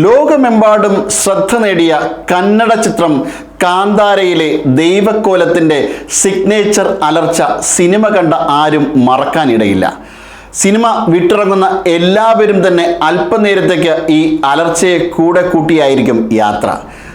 ലോകമെമ്പാടും ശ്രദ്ധ നേടിയ കന്നഡ ചിത്രം കാന്താരയിലെ ദൈവക്കോലത്തിന്റെ സിഗ്നേച്ചർ അലർച്ച സിനിമ കണ്ട ആരും മറക്കാനിടയില്ല. സിനിമ വിട്ടിറങ്ങുന്ന എല്ലാവരും തന്നെ അല്പനേരത്തേക്ക് ഈ അലർച്ചയെ കൂടെ കൂട്ടിയായിരിക്കും യാത്ര.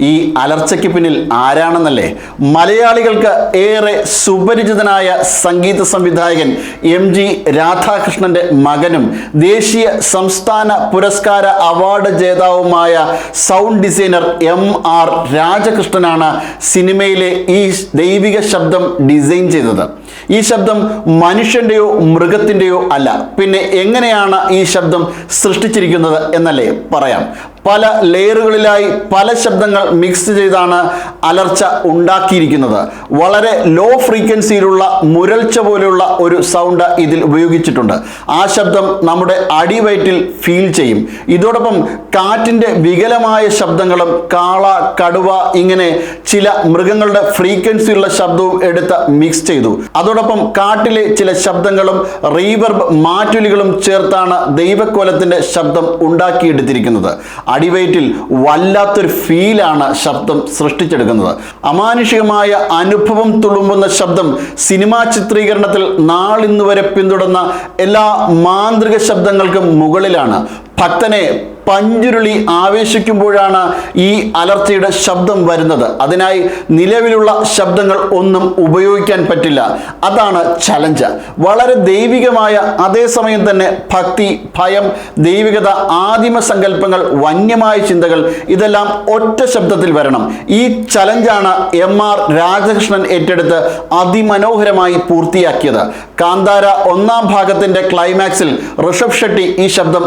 ഈ അലർച്ചയ്ക്ക് പിന്നിൽ ആരാണെന്നല്ലേ? മലയാളികൾക്ക് ഏറെ സുപരിചിതനായ സംഗീത സംവിധായകൻ എം ജി രാധാകൃഷ്ണന്റെ മകനും ദേശീയ സംസ്ഥാന പുരസ്കാര അവാർഡ് ജേതാവുമായ സൗണ്ട് ഡിസൈനർ എം ആർ രാജകൃഷ്ണനാണ് സിനിമയിലെ ഈ ദൈവിക ശബ്ദം ഡിസൈൻ ചെയ്തത്. ഈ ശബ്ദം മനുഷ്യന്റെയോ മൃഗത്തിന്റെയോ അല്ല. പിന്നെ എങ്ങനെയാണ് ഈ ശബ്ദം സൃഷ്ടിച്ചിരിക്കുന്നത് എന്നല്ലേ പറയാം. പല ലെയറുകളിലായി പല ശബ്ദങ്ങൾ മിക്സ് ചെയ്താണ് അലർച്ച ഉണ്ടാക്കിയിരിക്കുന്നത്. വളരെ ലോ ഫ്രീക്വൻസിയിലുള്ള മുരൾച്ച പോലെയുള്ള ഒരു സൗണ്ട് ഇതിൽ ഉപയോഗിച്ചിട്ടുണ്ട്. ആ ശബ്ദം നമ്മുടെ അടിവയറ്റിൽ ഫീൽ ചെയ്യും. ഇതോടൊപ്പം കാറ്റിന്റെ വികലമായ ശബ്ദങ്ങളും കാള കടുവ ഇങ്ങനെ ചില മൃഗങ്ങളുടെ ഫ്രീക്വൻസിയുള്ള ശബ്ദവും എടുത്ത് മിക്സ് ചെയ്തു. അതോടൊപ്പം കാട്ടിലെ ചില ശബ്ദങ്ങളും റീവർബ് മാറ്റുലികളും ചേർത്താണ് ദൈവക്കോലത്തിന്റെ ശബ്ദം ഉണ്ടാക്കിയെടുത്തിരിക്കുന്നത്. അടിവയറ്റിൽ വല്ലാത്തൊരു ഫീലാണ് ശബ്ദം സൃഷ്ടിച്ചെടുക്കുന്നത്. അമാനുഷികമായ അനുഭവം തുളുമ്പുന്ന ശബ്ദം സിനിമാ ചിത്രീകരണത്തിൽ നാളിന്ന് വരെ പിന്തുടർന്ന എല്ലാ മാന്ത്രിക ശബ്ദങ്ങൾക്കും മുകളിലാണ്. ഭക്തനെ പഞ്ചുരുളി ആവേശിക്കുമ്പോഴാണ് ഈ അലർച്ചയുടെ ശബ്ദം വരുന്നത്. അതിനായി നിലവിലുള്ള ശബ്ദങ്ങൾ ഒന്നും ഉപയോഗിക്കാൻ പറ്റില്ല. അതാണ് ചലഞ്ച് വളരെ ദൈവികമായ അതേസമയം തന്നെ ഭക്തി ഭയം ദൈവികത ആദിമ സങ്കല്പങ്ങൾ വന്യമായ ചിന്തകൾ ഇതെല്ലാം ഒറ്റ ശബ്ദത്തിൽ വരണം. ഈ ചലഞ്ചാണ് എം ആർ രാജകൃഷ്ണൻ ഏറ്റെടുത്ത് അതിമനോഹരമായി പൂർത്തിയാക്കിയത്. കാന്താര ഒന്നാം ഭാഗത്തിന്റെ ക്ലൈമാക്സിൽ ഋഷഭ് ഷെട്ടി ഈ ശബ്ദം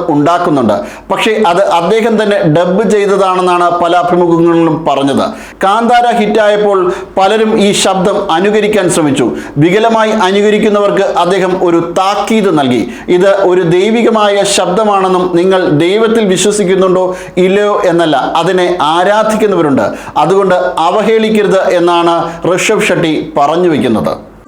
ഉണ്ടാക്കുന്നുണ്ട് പക്ഷേ അത് അദ്ദേഹം തന്നെ ഡബ് ചെയ്തതാണെന്നാണ് പല അഭിമുഖങ്ങളിലും പറഞ്ഞത്. കാന്താര ഹിറ്റായപ്പോൾ പലരും ഈ ശബ്ദം അനുകരിക്കാൻ ശ്രമിച്ചു. വികലമായി അനുകരിക്കുന്നവർക്ക് അദ്ദേഹം ഒരു താക്കീത് നൽകി. ഇത് ഒരു ദൈവികമായ ശബ്ദമാണെന്നും നിങ്ങൾ ദൈവത്തിൽ വിശ്വസിക്കുന്നുണ്ടോ ഇല്ലയോ എന്നല്ല അതിനെ ആരാധിക്കുന്നവരുണ്ട്. അതുകൊണ്ട് അവഹേളിക്കരുത് എന്നാണ് ഋഷഭ് ഷെട്ടി പറഞ്ഞു വെക്കുന്നത്.